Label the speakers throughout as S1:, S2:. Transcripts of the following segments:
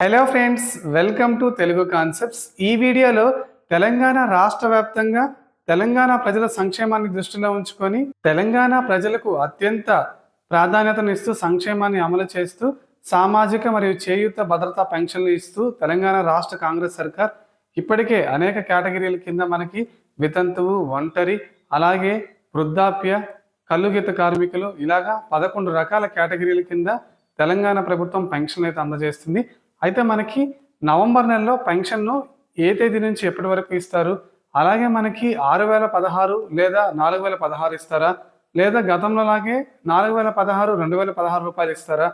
S1: Hello friends welcome to Telugu concepts ఈ వీడియోలో తెలంగాణ రాష్ట్ర వ్యాప్తంగా తెలంగాణ ప్రజల సంక్షేమాన్ని దృష్టిలో ఉంచుకొని తెలంగాణ ప్రజలకు అత్యంత ప్రాధాన్యతను ఇస్తూ సంక్షేమాన్ని అమలు చేస్తూ సామాజిక మరియు చేయూత భద్రతా పెన్షన్లు ఇస్తూ తెలంగాణ రాష్ట్ర కాంగ్రెస్ సర్కార్ ఇప్పటికే అనేక కేటగిరీల కింద మనకి వితంతువు ఒంటరి అలాగే వృద్ధాప్య కల్లుగీత కార్మికులు ఇలాగా పదకొండు రకాల కేటగిరీల కింద తెలంగాణ ప్రభుత్వం పెన్షన్ అయితే అందజేస్తుంది. అయితే మనకి నవంబర్ నెలలో పెన్షన్ను ఏ తేదీ నుంచి ఎప్పటి వరకు ఇస్తారు? అలాగే మనకి ఆరు వేల పదహారు లేదా నాలుగు వేల పదహారు ఇస్తారా? లేదా గతంలో లాగే నాలుగు వేల పదహారు రెండు వేల పదహారు రూపాయలు ఇస్తారా?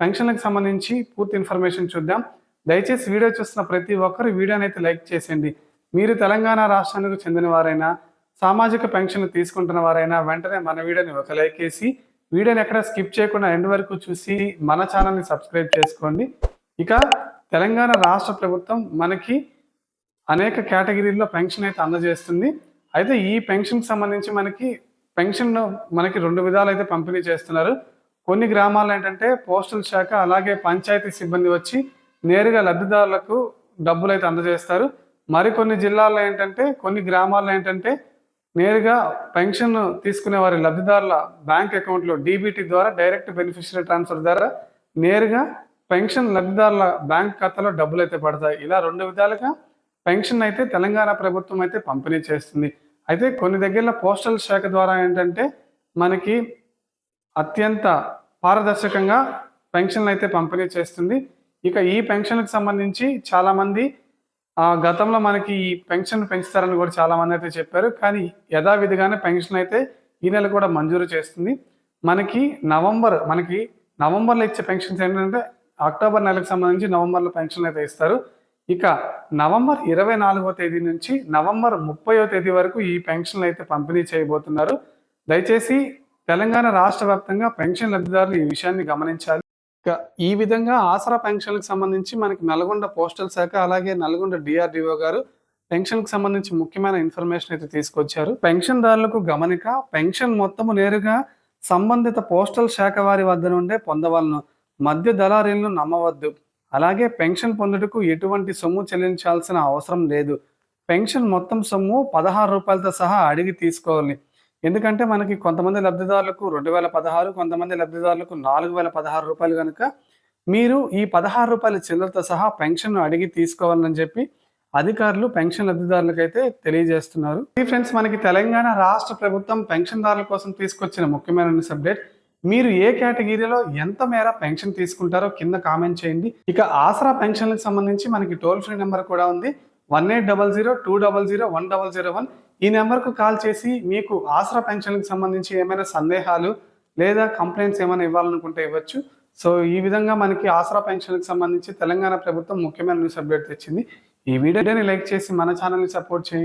S1: పెన్షన్లకు సంబంధించి పూర్తి ఇన్ఫర్మేషన్ చూద్దాం. దయచేసి వీడియో చూస్తున్న ప్రతి ఒక్కరు వీడియోని అయితే లైక్ చేసేయండి. మీరు తెలంగాణ రాష్ట్రానికి చెందిన వారైనా సామాజిక పెన్షన్లు తీసుకుంటున్న వారైనా వెంటనే మన వీడియోని ఒక లైక్ వేసి వీడియోని ఎక్కడ స్కిప్ చేయకుండా ఎండ్ వరకు చూసి మన ఛానల్ని సబ్స్క్రైబ్ చేసుకోండి. ఇక తెలంగాణ రాష్ట్ర ప్రభుత్వం మనకి అనేక కేటగిరీల్లో పెన్షన్ అయితే అందజేస్తుంది. అయితే ఈ పెన్షన్కి సంబంధించి మనకి పెన్షన్ మనకి రెండు విధాలు అయితే పంపిణీ చేస్తున్నారు. కొన్ని గ్రామాల్లో ఏంటంటే పోస్టల్ శాఖ అలాగే పంచాయతీ సిబ్బంది వచ్చి నేరుగా లబ్ధిదారులకు డబ్బులు అయితే అందజేస్తారు. మరికొన్ని జిల్లాల్లో ఏంటంటే కొన్ని గ్రామాల్లో ఏంటంటే నేరుగా పెన్షన్ తీసుకునే వారి లబ్ధిదారుల బ్యాంక్ అకౌంట్లో డీబీటీ ద్వారా డైరెక్ట్ బెనిఫిషియరీ ట్రాన్స్ఫర్ ద్వారా నేరుగా పెన్షన్ లబ్ధిదారుల బ్యాంక్ ఖాతాలో డబ్బులు అయితే పడతాయి. ఇలా రెండు విధాలుగా పెన్షన్ అయితే తెలంగాణ ప్రభుత్వం అయితే పంపిణీ చేస్తుంది. అయితే కొన్ని దగ్గరలో పోస్టల్ శాఖ ద్వారా ఏంటంటే మనకి అత్యంత పారదర్శకంగా పెన్షన్లు అయితే పంపిణీ చేస్తుంది. ఇక ఈ పెన్షన్కి సంబంధించి చాలామంది ఆ గతంలో మనకి ఈ పెన్షన్ పెంచుతారని కూడా చాలా మంది అయితే చెప్పారు. కానీ యథావిధిగానే పెన్షన్ అయితే ఈ నెల కూడా మంజూరు చేస్తుంది. మనకి నవంబర్ మనకి నవంబర్లో ఇచ్చే పెన్షన్స్ ఏంటంటే అక్టోబర్ నెలకు సంబంధించి నవంబర్లో పెన్షన్ అయితే ఇస్తారు. ఇక నవంబర్ ఇరవై నాలుగో తేదీ నుంచి నవంబర్ ముప్పయో తేదీ వరకు ఈ పెన్షన్లు అయితే పంపిణీ చేయబోతున్నారు. దయచేసి తెలంగాణ రాష్ట్ర వ్యాప్తంగా పెన్షన్ లబ్ధిదారులు ఈ విషయాన్ని గమనించాలి. ఇక ఈ విధంగా ఆసరా పెన్షన్లకు సంబంధించి మనకి నల్గొండ పోస్టల్ శాఖ అలాగే నల్గొండ డిఆర్డిఓ గారు పెన్షన్కి సంబంధించి ముఖ్యమైన ఇన్ఫర్మేషన్ అయితే తీసుకొచ్చారు. పెన్షన్దారులకు గమనిక పెన్షన్ మొత్తము నేరుగా సంబంధిత పోస్టల్ శాఖ వారి వద్ద నుండే పొందవలను. మధ్య దళారీలను నమ్మవద్దు. అలాగే పెన్షన్ పొందుటకు ఎటువంటి సొమ్ము చెల్లించాల్సిన అవసరం లేదు. పెన్షన్ మొత్తం సొమ్ము పదహారు రూపాయలతో సహా అడిగి తీసుకోవాలి. ఎందుకంటే మనకి కొంతమంది లబ్ధిదారులకు రెండు వేల పదహారు కొంతమంది లబ్ధిదారులకు నాలుగు వేల పదహారు రూపాయలు కనుక మీరు ఈ పదహారు రూపాయల చిల్లరతో సహా పెన్షన్ అడిగి తీసుకోవాలని చెప్పి అధికారులు పెన్షన్ లబ్ధిదారులకు అయితే తెలియజేస్తున్నారు. ఈ ఫ్రెండ్స్ మనకి తెలంగాణ రాష్ట్ర ప్రభుత్వం పెన్షన్దారుల కోసం తీసుకొచ్చిన ముఖ్యమైన సబ్డేట్ అప్డేట్. మీరు ఏ కేటగిరీలో ఎంత మేర పెన్షన్ తీసుకుంటారో కింద కామెంట్ చేయండి. ఇక ఆసరా పెన్షన్లకు సంబంధించి మనకి టోల్ ఫ్రీ నెంబర్ కూడా ఉంది. One eight double zero two double zero one double zero one. ఈ నెంబర్కు కాల్ చేసి మీకు ఆసరా పెన్షన్కి సంబంధించి ఏమైనా సందేహాలు లేదా కంప్లైంట్స్ ఏమైనా ఇవ్వాలనుకుంటే ఇవ్వచ్చు. సో ఈ విధంగా మనకి ఆసరా పెన్షన్కి సంబంధించి తెలంగాణ ప్రభుత్వం ముఖ్యమైన న్యూస్ అప్డేట్ తెచ్చింది. ఈ వీడియోని లైక్ చేసి మన ఛానల్ని సపోర్ట్ చేయండి.